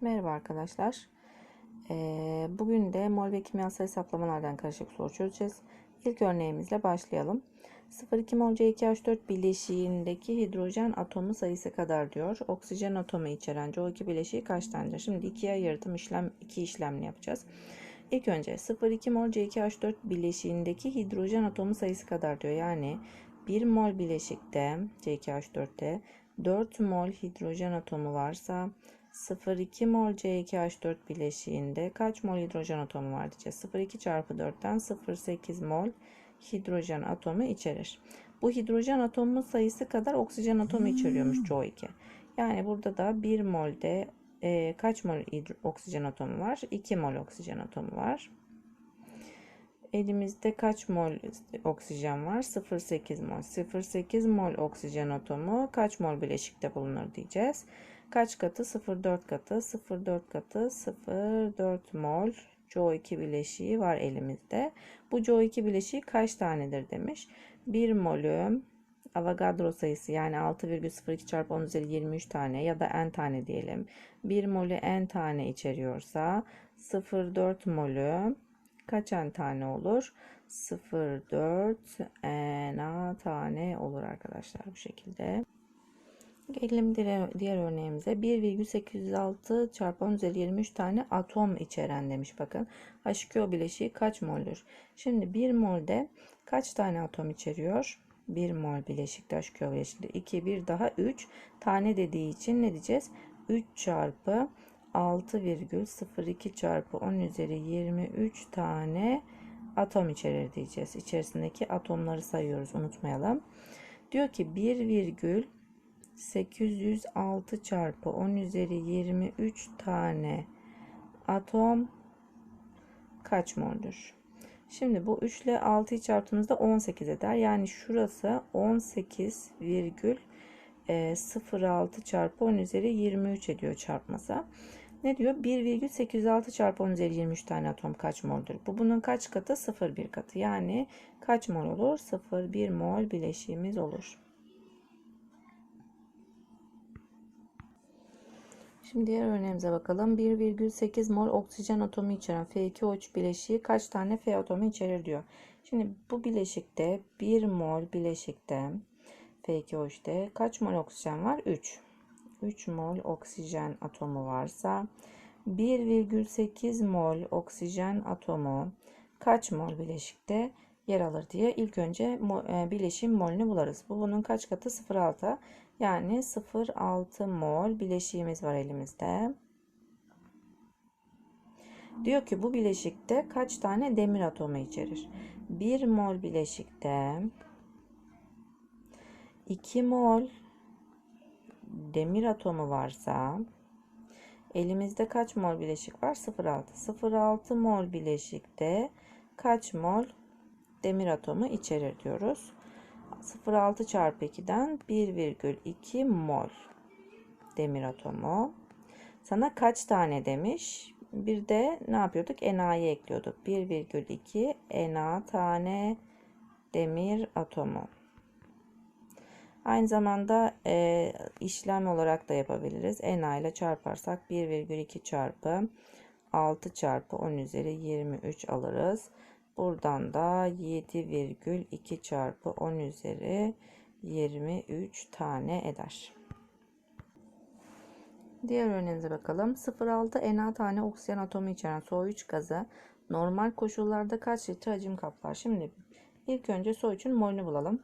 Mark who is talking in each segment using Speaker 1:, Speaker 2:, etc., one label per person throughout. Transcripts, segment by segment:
Speaker 1: Merhaba arkadaşlar. Ee, bugün de mol ve kimyasal hesaplamalardan karışık soru çözeceğiz. İlk örneğimizle başlayalım. 0,2 mol C2H4 bileşiğindeki hidrojen atomu sayısı kadar diyor. Oksijen atomu içeren CO2 bileşiği kaç tanedir? Şimdi ikiye ayırdım işlem, iki işlemle yapacağız. İlk önce 0,2 mol C2H4 bileşiğindeki hidrojen atomu sayısı kadar diyor. Yani 1 mol bileşikte C2H4'te 4 mol hidrojen atomu varsa 0,2 mol C2H4 bileşiğinde kaç mol hidrojen atomu var diyeceğiz. 0,2 çarpı 4'ten 0,8 mol hidrojen atomu içerir. Bu hidrojen atomu sayısı kadar oksijen atomu içeriyormuş CO2. Yani burada da 1 molde e, kaç mol oksijen atomu var? 2 mol oksijen atomu var. Elimizde kaç mol oksijen var? 0,8 mol. 0,8 mol oksijen atomu kaç mol bileşikte bulunur diyeceğiz. Kaç katı? 0,4 katı. 0,4 katı 0,4 mol CO2 bileşiği var elimizde. Bu CO2 bileşiği kaç tanedir demiş. 1 molü Avogadro sayısı yani 6,02 çarpı 10 üzeri 23 tane ya da n tane diyelim. 1 molü n tane içeriyorsa 0,4 molü kaç n tane olur? 0,4 na tane olur arkadaşlar bu şekilde. Gelelim diğer, örneğimize. 1,806 çarpı 10 üzeri 23 tane atom içeren demiş bakın. H2O bileşiği kaç moldür? Şimdi 1 molde kaç tane atom içeriyor? 1 mol bileşikte H2O bileşikte 2 1 daha 3 tane dediği için ne diyeceğiz? 3 çarpı 6,02 çarpı 10 üzeri 23 tane atom içerir diyeceğiz. İçerisindeki atomları sayıyoruz unutmayalım. Diyor ki 1, 806 çarpı 10 üzeri 23 tane atom kaç moldur? Şimdi bu 3 ile 6'yı çarptığımızda 18 eder. Yani şurası 18,06 çarpı 10 üzeri 23 ediyor çarpması. Ne diyor? 1,806 çarpı 10 üzeri 23 tane atom kaç moldur? Bu bunun kaç katı? 0,1 katı. Yani kaç mol olur? 0,1 mol bileşiğimiz olur. Şimdi diğer örneğimize bakalım. 1,8 mol oksijen atomu içeren F2O3 bileşiği kaç tane F atomu içerir diyor. Şimdi bu bileşikte 1 mol bileşikte F2O3'te kaç mol oksijen var? 3. 3 mol oksijen atomu varsa 1,8 mol oksijen atomu kaç mol bileşikte yer alır diye ilk önce bileşim molünü bularız. Bu bunun kaç katı? 0,6. Yani 0,6 mol bileşiğimiz var elimizde. Diyor ki bu bileşikte kaç tane demir atomu içerir? 1 mol bileşikte 2 mol demir atomu varsa elimizde kaç mol bileşik var? 0,6. 0,6 mol bileşikte kaç mol demir atomu içerir diyoruz. 0,6 çarpı 2'den 1,2 mol demir atomu. Sana kaç tane demiş? Bir de ne yapıyorduk? NA'yı ekliyorduk. 1,2 Na tane demir atomu. Aynı zamanda e, işlem olarak da yapabiliriz. Na ile çarparsak 1,2 çarpı 6 çarpı 10 üzeri 23 alırız. Buradan da 7,2 çarpı 10 üzeri 23 tane eder. Diğer örneğimize bakalım. 0,6 Na tane oksijen atomu içeren SO3 gazı normal koşullarda kaç litre hacim kaplar? Şimdi ilk önce SO3'ün molünü bulalım.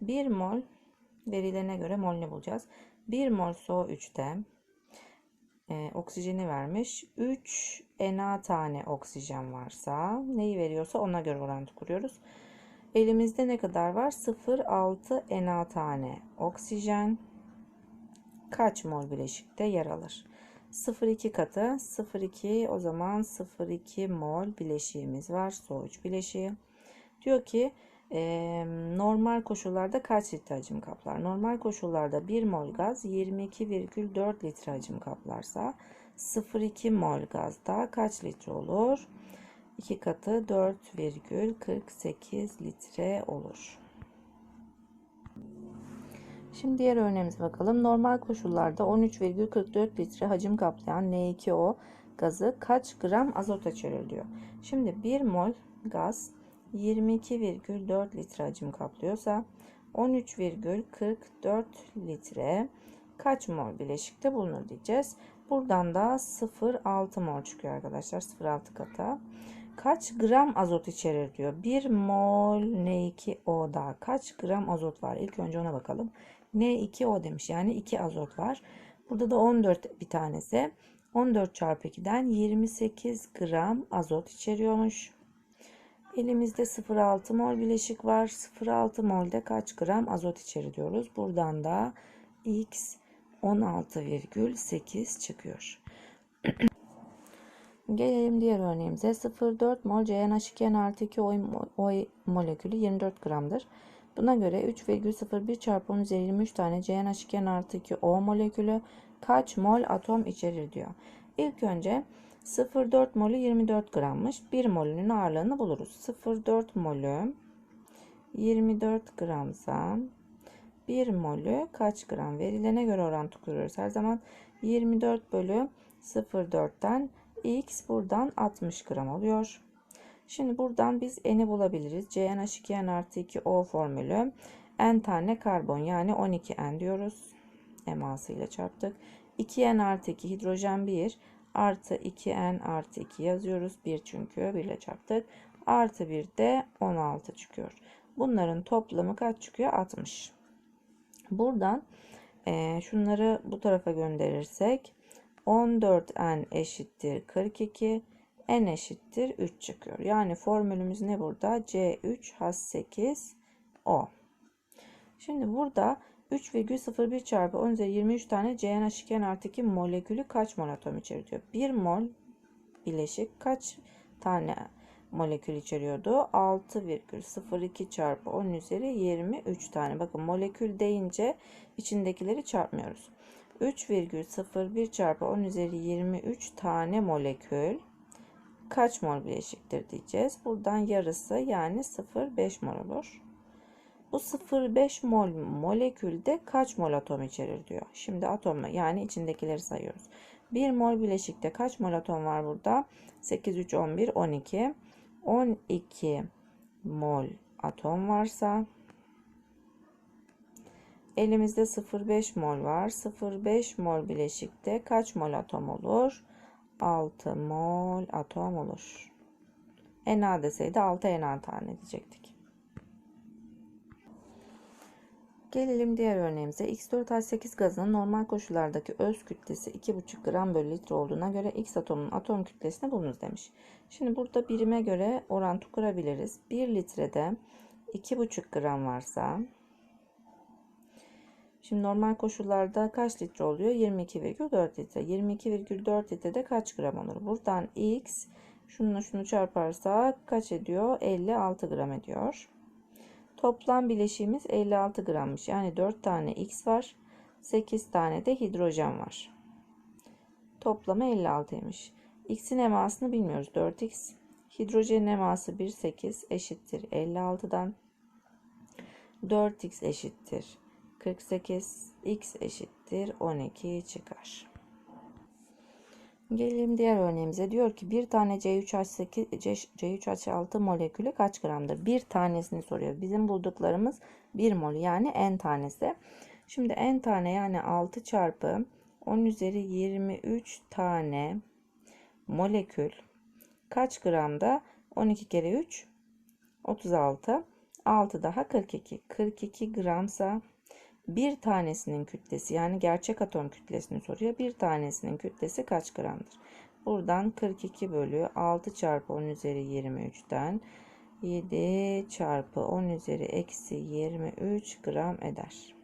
Speaker 1: 1 mol verilerine göre molünü bulacağız. 1 mol SO3'te e, oksijeni vermiş. 3 Na tane oksijen varsa neyi veriyorsa ona göre orantı kuruyoruz. Elimizde ne kadar var? 0,6 Na tane oksijen kaç mol bileşikte yer alır? 0,2 katı 0,2 o zaman 0,2 mol bileşiğimiz var. SO3 bileşiği. Diyor ki normal koşullarda kaç litre hacim kaplar? Normal koşullarda 1 mol gaz 22,4 litre hacim kaplarsa 0,2 mol gazda kaç litre olur? 2 katı 4,48 litre olur. Şimdi diğer örneğimize bakalım. Normal koşullarda 13,44 litre hacim kaplayan N2O gazı kaç gram azot içerir diyor. Şimdi 1 mol gaz 22,4 litre hacim kaplıyorsa 13,44 litre kaç mol bileşikte bulunur diyeceğiz. Buradan da 0,6 mol çıkıyor arkadaşlar. 0,6 kata. Kaç gram azot içerir diyor. 1 mol N2O'da kaç gram azot var? İlk önce ona bakalım. N2O demiş yani 2 azot var. Burada da 14 bir tanesi. 14 çarpı 2'den 28 gram azot içeriyormuş. Elimizde 0,6 mol bileşik var. 0,6 molde kaç gram azot içeri diyoruz. Buradan da X 16,8 çıkıyor. Gelelim diğer örneğimize. 0,4 mol CnH2n artı 2 O, o molekülü 24 gramdır. Buna göre 3,01 çarpı 10 üzeri 23 tane CnH2n artı 2 O molekülü kaç mol atom içerir diyor. İlk önce 0,4 molü 24 grammış. 1 molünün ağırlığını buluruz. 0,4 molü 24 gramsa 1 molü kaç gram verilene göre orantı kuruyoruz. Her zaman 24 bölü 0,4'ten x buradan 60 gram oluyor. Şimdi buradan biz n'i bulabiliriz. CnH2n artı 2 O formülü n tane karbon yani 12n diyoruz. Eması ile çarptık. 2n artı 2 hidrojen 1 artı 2n artı 2 yazıyoruz. 1 çünkü 1 ile çarptık. Artı 1 de 16 çıkıyor. Bunların toplamı kaç çıkıyor? 60. Buradan e, şunları bu tarafa gönderirsek 14n eşittir 42 n eşittir 3 çıkıyor. Yani formülümüz ne burada? C3H8O. Şimdi burada 3,01 çarpı 10 üzeri 23 tane CnH2n artı 2 molekülü kaç mol atom içeriyor diyor. 1 mol bileşik kaç tane molekül içeriyordu? 6,02 çarpı 10 üzeri 23 tane. Bakın molekül deyince içindekileri çarpmıyoruz. 3,01 çarpı 10 üzeri 23 tane molekül kaç mol bileşiktir diyeceğiz. Buradan yarısı yani 0,5 mol olur. Bu 0,5 mol molekülde kaç mol atom içerir diyor. Şimdi atomu yani içindekileri sayıyoruz. 1 mol bileşikte kaç mol atom var burada? 8, 3, 11, 12. 12 mol atom varsa elimizde 0,5 mol var. 0,5 mol bileşikte kaç mol atom olur? 6 mol atom olur. Na deseydi 6 Na tane diyecektik. Gelelim diğer örneğimize. X4H8 gazının normal koşullardaki öz kütlesi 2,5 gram bölü litre olduğuna göre X atomunun atom kütlesini bulunuz demiş. Şimdi burada birime göre orantı kurabiliriz. 1 litrede 2,5 gram varsa Şimdi normal koşullarda kaç litre oluyor? 22,4 litre. 22,4 litrede kaç gram olur? Buradan X şununla şunu çarparsak kaç ediyor? 56 gram ediyor. Toplam bileşiğimiz 56 grammış. Yani 4 tane X var. 8 tane de hidrojen var. Toplamı 56'ymış. X'in emasını bilmiyoruz. 4X. Hidrojenin eması 1,8 eşittir 56'dan. 4X eşittir 48. X eşittir 12 çıkar. Gelelim diğer örneğimize. Diyor ki bir tane C3H8 C3H6 molekülü kaç gramdır? Bir tanesini soruyor. Bizim bulduklarımız 1 mol yani n tanesi. Şimdi n tane yani 6 çarpı 10 üzeri 23 tane molekül kaç gramda? 12 kere 3 36 6 daha 42 42 gramsa bir tanesinin kütlesi yani gerçek atom kütlesini soruyor. Bir tanesinin kütlesi kaç gramdır? Buradan 42 bölü 6 çarpı 10 üzeri 23'ten 7 çarpı 10 üzeri eksi 23 gram eder.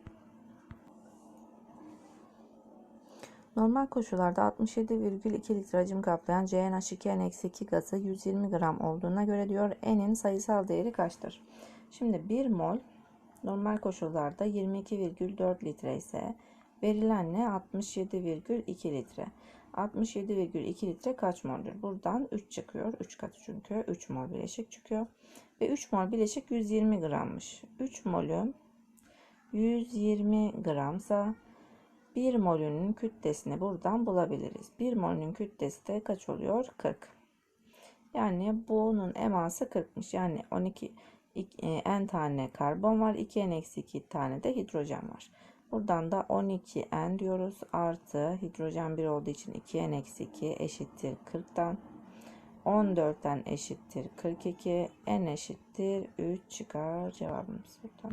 Speaker 1: Normal koşullarda 67,2 litre hacim kaplayan CnH2n-2 gazı 120 gram olduğuna göre diyor N'in sayısal değeri kaçtır? Şimdi 1 mol normal koşullarda 22,4 litre ise verilen ne? 67,2 litre. 67,2 litre kaç moldur? Buradan 3 çıkıyor. 3 katı çünkü. 3 mol bileşik çıkıyor. Ve 3 mol bileşik 120 grammış. 3 molü 120 gramsa 1 molünün kütlesini buradan bulabiliriz. 1 molünün kütlesi de kaç oluyor? 40. Yani bunun eması 40'mış. Yani 12 e, n tane karbon var. 2n eksi 2 tane de hidrojen var. Buradan da 12n diyoruz. Artı hidrojen 1 olduğu için 2n eksi 2 eşittir 40'tan. 14'ten eşittir 42. n eşittir 3 çıkar cevabımız buradan.